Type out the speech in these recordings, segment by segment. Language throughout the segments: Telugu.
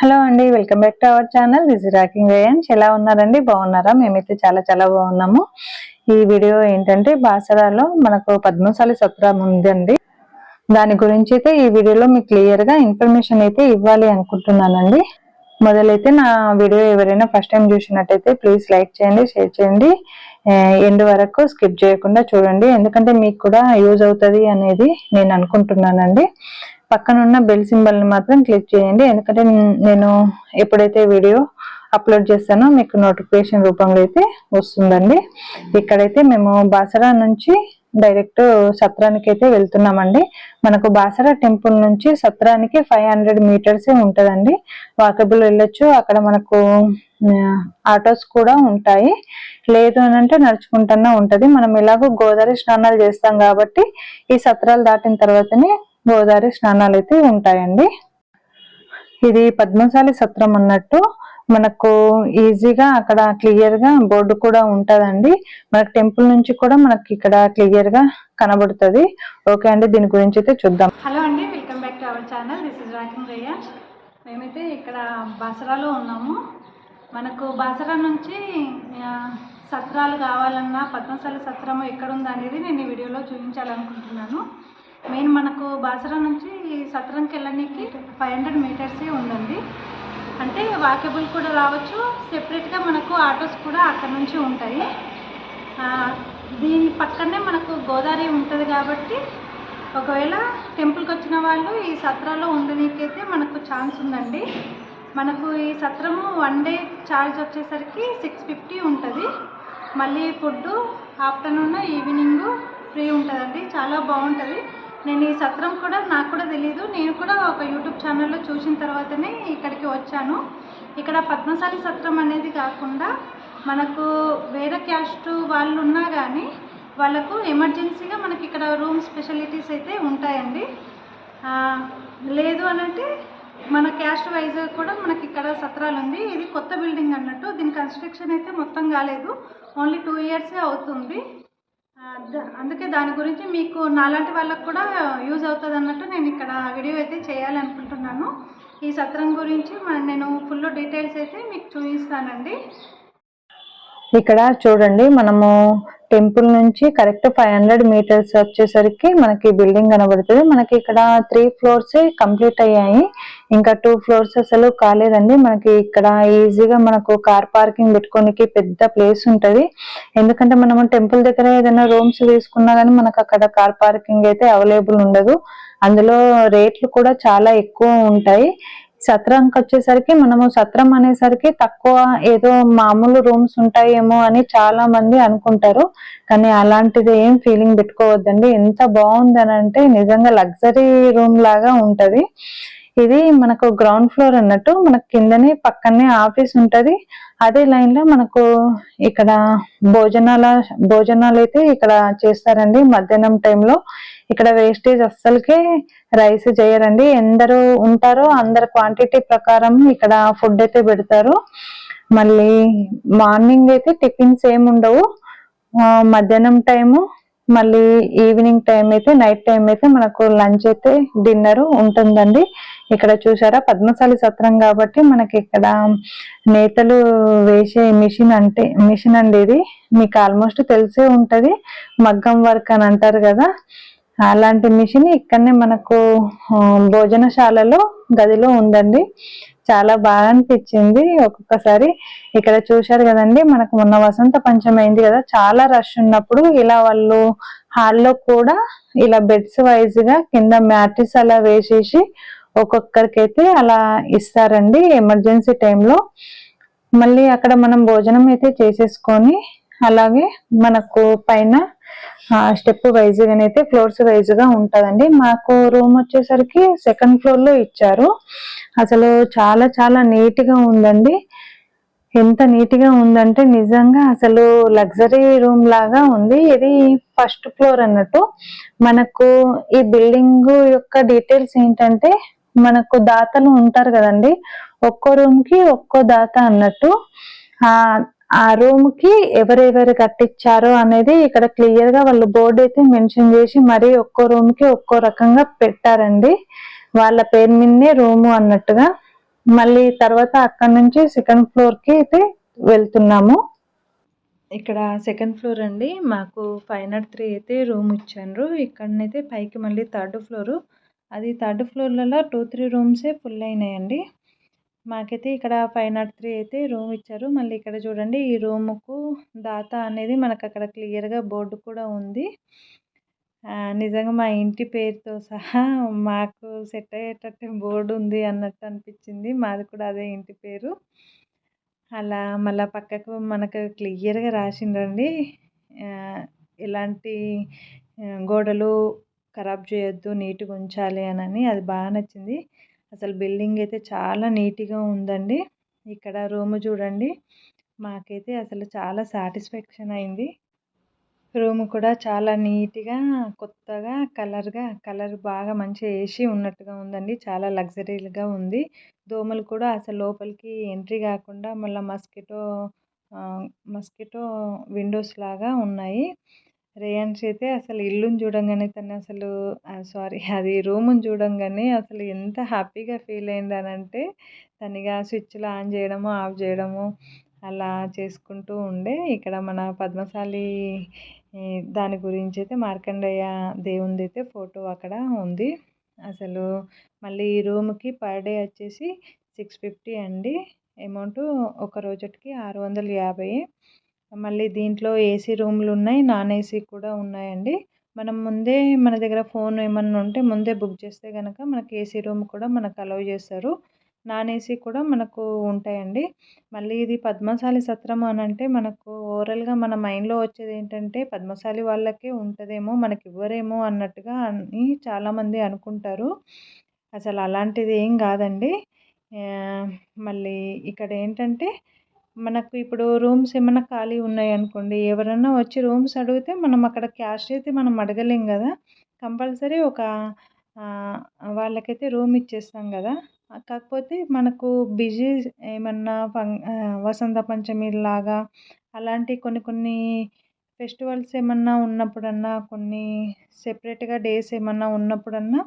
హలో అండి welcome back to our channel. This rocking వేయన్స్ ఎలా ఉన్నారండి? బాగున్నారా? మేమైతే చాలా చాలా బాగున్నాము. ఈ వీడియో ఏంటంటే బాసరాలో మనకు పద్మశాలి సత్రం ఉందండి. దాని గురించి అయితే ఈ వీడియోలో మీకు క్లియర్గా ఇన్ఫర్మేషన్ అయితే ఇవ్వాలి అనుకుంటున్నానండి. మొదలైతే నా వీడియో ఎవరైనా ఫస్ట్ టైం చూసినట్టయితే ప్లీజ్ లైక్ చేయండి షేర్ చేయండి. ఎండ్ వరకు స్కిప్ చేయకుండా చూడండి. ఎందుకంటే మీకు కూడా యూజ్ అవుతుంది అనేది నేను అనుకుంటున్నానండి. పక్కనున్న బెల్ సింబల్ని మాత్రం క్లిక్ చేయండి. ఎందుకంటే నేను ఎప్పుడైతే వీడియో అప్లోడ్ చేస్తానో మీకు నోటిఫికేషన్ రూపంలో అయితే వస్తుందండి. ఇక్కడైతే మేము బాసరా నుంచి డైరెక్ట్ సత్రానికి అయితే వెళ్తున్నామండి. మనకు బాసరా టెంపుల్ నుంచి సత్రానికి ఫైవ్ హండ్రెడ్ మీటర్సే ఉంటుందండి. వాకబుల్ వెళ్ళొచ్చు. అక్కడ మనకు ఆటోస్ కూడా ఉంటాయి. లేదు అని అంటే నడుచుకుంటున్నా ఉంటుంది. మనం ఎలాగో గోదావరి స్నానాలు చేస్తాం కాబట్టి ఈ సత్రాలు దాటిన తర్వాతనే గోదావరి స్నానాలు అయితే ఉంటాయండి. ఇది పద్మశాలి సత్రం అన్నట్టు మనకు ఈజీగా అక్కడ క్లియర్గా బోర్డు కూడా ఉంటదండి. మనకు టెంపుల్ నుంచి కూడా మనకి ఇక్కడ క్లియర్గా కనబడుతుంది. ఓకే అండి దీని గురించి అయితే చూద్దాం. హలో అండి welcome back to our channel. This is rocking రయ్య మేమైతే ఇక్కడ బాసరాలో ఉన్నాము. మనకు బాసరా నుంచి సత్రాలు కావాలన్నా పద్మశాలి సత్రము ఎక్కడుంది అనేది నేను ఈ వీడియోలో చూపించాలనుకుంటున్నాను. మెయిన్ మనకు బాసరా నుంచి ఈ సత్రంకి వెళ్ళడానికి ఫైవ్ హండ్రెడ్ మీటర్సే ఉందండి. అంటే వాకబుల్ కూడా రావచ్చు. సెపరేట్గా మనకు ఆటోస్ కూడా అక్కడ నుంచి ఉంటాయి. దీని పక్కనే మనకు గోదావరి ఉంటుంది కాబట్టి ఒకవేళ టెంపుల్కి వచ్చిన వాళ్ళు ఈ సత్రాలో ఉండనీకైతే మనకు ఛాన్స్ ఉందండి. మనకు ఈ సత్రము వన్ డే ఛార్జ్ వచ్చేసరికి సిక్స్ ఫిఫ్టీ ఉంటుంది. మళ్ళీ ఫుడ్ ఆఫ్టర్నూన్ ఈవినింగ్ ఫ్రీ ఉంటుందండి. చాలా బాగుంటుంది. నేను ఈ సత్రం కూడా నాకు కూడా తెలియదు నేను కూడా ఒక యూట్యూబ్ ఛానల్లో చూసిన తర్వాతనే ఇక్కడికి వచ్చాను. ఇక్కడ పద్మశాలి సత్రం అనేది కాకుండా మనకు వేరే క్యాస్ట్ వాళ్ళు ఉన్నా కానీ వాళ్ళకు ఎమర్జెన్సీగా మనకి ఇక్కడ రూమ్ స్పెషాలిటీస్ అయితే ఉంటాయండి. లేదు అనంటే మన క్యాస్ట్ వైజ్ కూడా మనకి ఇక్కడ సత్రాలు ఉంది. ఇది కొత్త బిల్డింగ్ అన్నట్టు. దీని కన్స్ట్రక్షన్ అయితే మొత్తం కాలేదు. ఓన్లీ టూ ఇయర్సే అవుతుంది. అందుకే దాని గురించి మీకు నాలాంటి వాళ్ళకు కూడా యూజ్ అవుతుంది అన్నట్టు నేను ఇక్కడ వీడియో అయితే చేయాలనుకుంటున్నాను. ఈ సత్రం గురించి నేను ఫుల్ డీటెయిల్స్ అయితే మీకు చూపిస్తానండి. ఇక్కడ చూడండి మనము టెంపుల్ నుంచి కరెక్ట్ ఫైవ్ హండ్రెడ్ మీటర్స్ వచ్చేసరికి మనకి బిల్డింగ్ కనబడుతుంది. మనకి ఇక్కడ త్రీ ఫ్లోర్స్ కంప్లీట్ అయ్యాయి. ఇంకా టూ ఫ్లోర్స్ అసలు కాలేదండి. మనకి ఇక్కడ ఈజీగా మనకు కార్ పార్కింగ్ పెట్టుకోనికి పెద్ద ప్లేస్ ఉంటుంది. ఎందుకంటే మనము టెంపుల్ దగ్గర ఏదైనా రూమ్స్ తీసుకున్నా కానీ మనకు అక్కడ కార్ పార్కింగ్ అయితే అవైలబుల్ ఉండదు. అందులో రేట్లు కూడా చాలా ఎక్కువ ఉంటాయి. సత్రంకి వచ్చేసరికి మనము సత్రం అనేసరికి తక్కువ ఏదో మామూలు రూమ్స్ ఉంటాయేమో అని చాలా మంది అనుకుంటారు. కానీ అలాంటిది ఏం ఫీలింగ్ పెట్టుకోవద్దండి. ఎంత బాగుంది అని అంటే నిజంగా లగ్జరీ రూమ్ లాగా ఉంటది. ఇది మనకు గ్రౌండ్ ఫ్లోర్ అన్నట్టు మనకు కిందనే పక్కనే ఆఫీస్ ఉంటది. అదే లైన్లో మనకు ఇక్కడ భోజనాల భోజనాలు అయితే ఇక్కడ చేస్తారండి. మధ్యాహ్నం టైంలో ఇక్కడ వేస్టేజ్ అస్సలకే రైస్ చేయరండి. ఎందరు ఉంటారో అందరి క్వాంటిటీ ప్రకారం ఇక్కడ ఫుడ్ అయితే పెడతారు. మళ్ళీ మార్నింగ్ అయితే టిఫిన్స్ ఏమి ఉండవు. మధ్యాహ్నం టైము మళ్ళీ ఈవినింగ్ టైం అయితే నైట్ టైం అయితే మనకు లంచ్ అయితే డిన్నర్ ఉంటుందండి. ఇక్కడ చూసారా? పద్మశాలి సత్రం కాబట్టి మనకి ఇక్కడ నేతలు వేసే మిషన్ అంటే మిషన్ అండి ఇది. మీకు ఆల్మోస్ట్ తెలిసే ఉంటుంది. మగ్గం వర్క్ అని అంటారు కదా. అలాంటి మిషన్ ఇక్కడనే మనకు భోజనశాలలో గదిలో ఉందండి. చాలా బాగా అనిపించింది. ఒక్కొక్కసారి ఇక్కడ చూశారు కదండి మనకు మొన్న వసంత పంచమి అయింది కదా చాలా రష్ ఉన్నప్పుడు ఇలా వాళ్ళు హాల్లో కూడా ఇలా బెడ్స్ వైజ్గా కింద మ్యాట్రిస్ అలా వేసేసి ఒక్కొక్కరికైతే అలా ఇస్తారండి ఎమర్జెన్సీ టైంలో మళ్ళీ అక్కడ మనం భోజనం అయితే చేసేసుకొని అలాగే మనకు పైన స్టెప్ వైజ్ గానైతే ఫ్లోర్స్ వైజ్గా ఉంటదండి. మాకు రూమ్ వచ్చేసరికి సెకండ్ ఫ్లోర్లో ఇచ్చారు. అసలు చాలా చాలా నీట్గా ఉందండి. ఎంత నీట్గా ఉందంటే నిజంగా అసలు లగ్జరీ రూమ్ లాగా ఉంది. ఇది ఫస్ట్ ఫ్లోర్ అన్నట్టు. మనకు ఈ బిల్డింగ్ యొక్క డీటెయిల్స్ ఏంటంటే మనకు దాతలు ఉంటారు కదండి. ఒక్కో రూమ్కి ఒక్కో దాత అన్నట్టు. ఆ రూమ్కి ఎవరెవరు కట్టించారో అనేది ఇక్కడ క్లియర్గా వాళ్ళు బోర్డు అయితే మెన్షన్ చేసి మరి ఒక్కో రూమ్కి ఒక్కో రకంగా పెట్టారండి. వాళ్ళ పేరు మీదనే రూము అన్నట్టుగా. మళ్ళీ తర్వాత అక్కడ నుంచి సెకండ్ ఫ్లోర్కి అయితే వెళ్తున్నాము. ఇక్కడ సెకండ్ ఫ్లోర్ అండి. మాకు ఫైవ్ నాట్ త్రీ అయితే రూమ్ ఇచ్చారు. ఇక్కడనైతే పైకి మళ్ళీ థర్డ్ ఫ్లోరు అది థర్డ్ ఫ్లోర్లలో టూ త్రీ రూమ్సే ఫుల్ అయినాయండి. మాకైతే ఇక్కడ ఫైవ్ నాట్ త్రీ అయితే రూమ్ ఇచ్చారు. మళ్ళీ ఇక్కడ చూడండి ఈ రూముకు దాత అనేది మనకు అక్కడ క్లియర్గా బోర్డు కూడా ఉంది. నిజంగా మా ఇంటి పేరుతో సహా మాకు సెట్ అయ్యేటట్టు బోర్డు ఉంది అన్నట్టు అనిపించింది. మాది కూడా అదే ఇంటి పేరు. అలా మళ్ళా పక్కకు మనకు క్లియర్గా రాసిండ్రండి ఎలాంటి గోడలు ఖరాబ్ చేయొద్దు నీట్గా ఉంచాలి అని అది బాగా నచ్చింది. అసలు బిల్డింగ్ అయితే చాలా నీట్గా ఉందండి. ఇక్కడ రూమ్ చూడండి. మాకైతే అసలు చాలా సాటిస్ఫాక్షన్ అయింది. రూమ్ కూడా చాలా నీట్గా కొత్తగా కలర్గా కలర్ బాగా మంచిగా వేసి ఉన్నట్టుగా ఉందండి. చాలా లగ్జరీగా ఉంది. దోమలు కూడా అసలు లోపలికి ఎంట్రీ కాకుండా మళ్ళీ మస్కిటో మస్కిటో విండోస్ లాగా ఉన్నాయి. రేయాన్స్ అయితే అసలు ఇల్లుని చూడంగానే తను అసలు సారీ అది రూమ్ని చూడంగానే అసలు ఎంత హ్యాపీగా ఫీల్ అయిందనంటే తనిగా స్విచ్లు ఆన్ చేయడము ఆఫ్ చేయడము అలా చేసుకుంటూ ఉండే. ఇక్కడ మన పద్మశాలి దాని గురించి అయితే మార్కండేయ దేవుంది అయితే ఫోటో అక్కడ ఉంది. అసలు మళ్ళీ ఈ రూమ్కి పర్ డే వచ్చేసి సిక్స్ ఫిఫ్టీ అండి. అమౌంట్ ఒక రోజుకి ఆరు వందల యాభై. మళ్ళీ దీంట్లో ఏసీ రూమ్లు ఉన్నాయి నాన్ ఏసీ కూడా ఉన్నాయండి. మనం ముందే మన దగ్గర ఫోన్ ఏమన్నా ఉంటే ముందే బుక్ చేస్తే కనుక మనకి ఏసీ రూమ్ కూడా మనకు అలౌ చేస్తారు. నాన్ ఏసీ కూడా మనకు ఉంటాయండి. మళ్ళీ ఇది పద్మశాలి సత్రం అని అంటే మనకు ఓవరాల్గా మన మైండ్లో వచ్చేది ఏంటంటే పద్మశాలి వాళ్ళకే ఉంటుందేమో మనకి ఇవ్వరేమో అన్నట్టుగా అని చాలామంది అనుకుంటారు. అసలు అలాంటిది ఏం కాదండి. మళ్ళీ ఇక్కడ ఏంటంటే మనకు ఇప్పుడు రూమ్స్ ఏమైనా ఖాళీ ఉన్నాయనుకోండి ఎవరైనా వచ్చి రూమ్స్ అడిగితే మనం అక్కడ క్యాష్ అయితే మనం అడగలేం కదా. కంపల్సరీ ఒక వాళ్ళకైతే రూమ్ ఇచ్చేస్తాం కదా. కాకపోతే మనకు బిజీ ఏమన్నా ఫం వసంత పంచమి లాగా అలాంటి కొన్ని కొన్ని ఫెస్టివల్స్ ఏమన్నా ఉన్నప్పుడన్నా కొన్ని సెపరేట్గా డేస్ ఏమన్నా ఉన్నప్పుడన్నా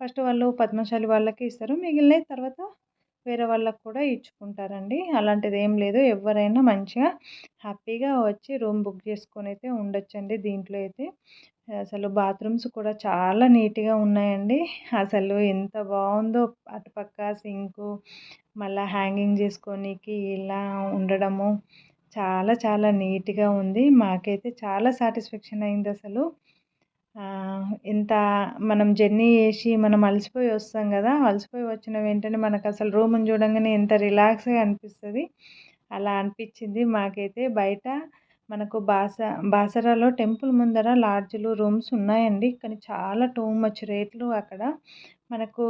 ఫస్ట్ వాళ్ళు పద్మశాలి వాళ్ళకి ఇస్తారు. మిగిలిన తర్వాత వేరే వాళ్ళకి కూడా ఇచ్చుకుంటారండి. అలాంటిది ఏం లేదు. ఎవరైనా మంచిగా హ్యాపీగా వచ్చి రూమ్ బుక్ చేసుకొని అయితే ఉండొచ్చండి దీంట్లో అయితే. అసలు బాత్రూమ్స్ కూడా చాలా నీట్గా ఉన్నాయండి. అసలు ఎంత బాగుందో అటుపక్క సింకు మళ్ళీ హ్యాంగింగ్ చేసుకోనీకి ఇలా ఉండడము చాలా చాలా నీట్గా ఉంది. మాకైతే చాలా సాటిస్ఫాక్షన్ అయింది అసలు. ఇంత మనం జర్నీ చేసి మనం అలసిపోయి వస్తాం కదా అలసిపోయి వచ్చిన వెంటనే మనకు అసలు రూమ్ని చూడంగానే ఎంత రిలాక్స్గా అనిపిస్తుంది. అలా అనిపించింది. మాకైతే బయట మనకు బాస బాసరాలో టెంపుల్ ముందర లాడ్జ్లు రూమ్స్ ఉన్నాయండి. కానీ చాలా టూ మచ్ రేట్లు అక్కడ. మనకు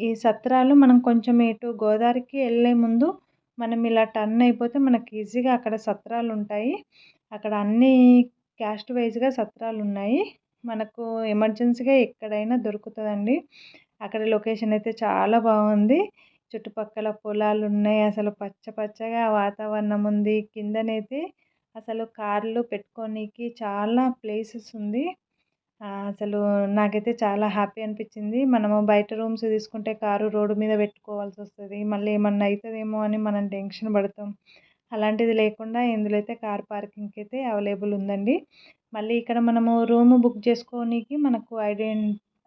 ఈ సత్రాలు మనం కొంచెం ఇటు గోదావరికి వెళ్ళే ముందు మనం ఇలా టర్న్ అయిపోతే మనకి ఈజీగా అక్కడ సత్రాలు ఉంటాయి. అక్కడ అన్ని క్యాస్ట్ వైజ్గా సత్రాలు ఉన్నాయి. మనకు ఎమర్జెన్సీగా ఎక్కడైనా దొరుకుతుందండి. అక్కడ లొకేషన్ అయితే చాలా బాగుంది. చుట్టుపక్కల పొలాలు ఉన్నాయి అసలు పచ్చ పచ్చగా వాతావరణం ఉంది. కిందనైతే అసలు కార్లు పెట్టుకోనీకి చాలా ప్లేసెస్ ఉంది. అసలు నాకైతే చాలా హ్యాపీ అనిపించింది. మనము బయట రూమ్స్ తీసుకుంటే కారు రోడ్డు మీద పెట్టుకోవాల్సి వస్తుంది మళ్ళీ ఏమన్నా అవుతుందేమో అని మనం టెన్షన్ పడతాం. అలాంటిది లేకుండా ఇందులో అయితే కార్ పార్కింగ్కి అయితే అవైలబుల్ ఉందండి. మళ్ళీ ఇక్కడ మనము రూమ్ బుక్ చేసుకోనీకి మనకు ID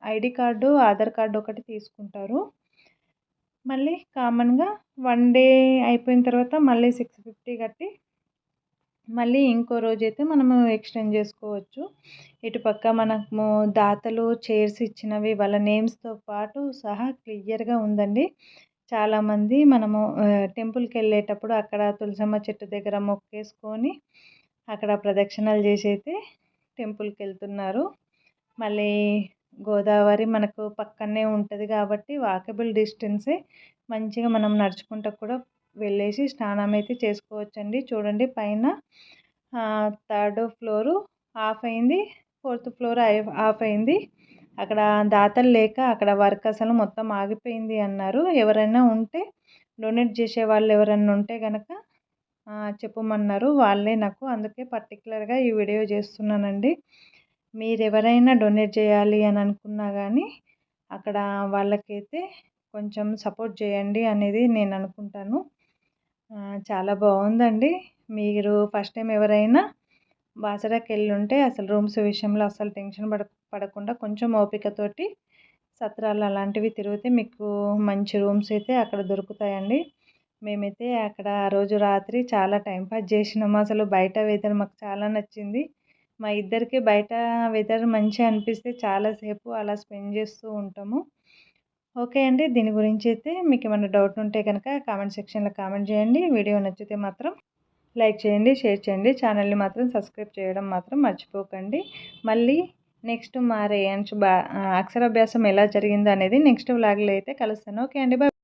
ID card Aadhaar card ఒకటి తీసుకుంటారు. మళ్ళీ కామన్గా వన్ డే అయిపోయిన తర్వాత మళ్ళీ సిక్స్ ఫిఫ్టీ కట్టి మళ్ళీ ఇంకో రోజు అయితే మనము ఎక్స్టెండ్ చేసుకోవచ్చు. ఇటుపక్క మనము దాతలు చైర్స్ ఇచ్చినవి వాళ్ళ నేమ్స్తో పాటు సహా క్లియర్గా ఉందండి. చాలామంది మనము టెంపుల్కి వెళ్ళేటప్పుడు అక్కడ తులసమ్మ చెట్టు దగ్గర మొక్కేసుకొని అక్కడ ప్రదక్షిణలు చేసి అయితే టెంపుల్కి వెళ్తున్నారు మళ్ళీ గోదావరి మనకు పక్కనే ఉంటుంది కాబట్టి వాకబుల్ డిస్టెన్సే మంచిగా మనం నడుచుకుంటూ కూడా వెళ్ళేసి స్నానం అయితే చేసుకోవచ్చండి. చూడండి పైన థర్డ్ ఫ్లోరు ఆఫ్ అయింది ఫోర్త్ ఫ్లోర్ ఆఫ్ అయింది. అక్కడ దాతలు లేక అక్కడ వర్క్ అసలు మొత్తం ఆగిపోయింది అన్నారు. ఎవరైనా ఉంటే డొనేట్ చేసే వాళ్ళు ఎవరైనా ఉంటే కనుక చెప్పమన్నారు. వాళ్ళే నాకు అందుకే పర్టికులర్గా ఈ వీడియో చేస్తున్నానండి. మీరు ఎవరైనా డొనేట్ చేయాలి అని అనుకున్నా కానీ అక్కడ వాళ్ళకైతే కొంచెం సపోర్ట్ చేయండి అనేది నేను అనుకుంటాను. చాలా బాగుందండి. మీరు ఫస్ట్ టైం ఎవరైనా బాసరాకి వెళ్ళి ఉంటే అసలు రూమ్స్ విషయంలో అసలు టెన్షన్ పడ పడకుండా కొంచెం ఓపికతోటి సత్రాలు అలాంటివి తిరిగితే మీకు మంచి రూమ్స్ అయితే అక్కడ దొరుకుతాయండి. మేమైతే అక్కడ ఆ రోజు రాత్రి చాలా టైం పాస్ చేసినాము. అసలు బయట వెదర్ మాకు చాలా నచ్చింది. మా ఇద్దరికి బయట వెదర్ మంచిగా అనిపిస్తే చాలాసేపు అలా స్పెండ్ చేస్తూ ఉంటాము. ఓకే అండి దీని గురించి అయితే మీకు ఏమైనా డౌట్ ఉంటే కనుక కామెంట్ సెక్షన్లో కామెంట్ చేయండి. వీడియో నచ్చితే మాత్రం లైక్ చేయండి షేర్ చేయండి. ఛానల్ని మాత్రం సబ్స్క్రైబ్ చేయడం మాత్రం మర్చిపోకండి. మళ్ళీ నెక్స్ట్ మా బా అక్షరాభ్యాసం ఎలా జరిగిందో అనేది నెక్స్ట్ వ్లాగ్లో అయితే కలుస్తాను. ఓకే అండి బాయ్.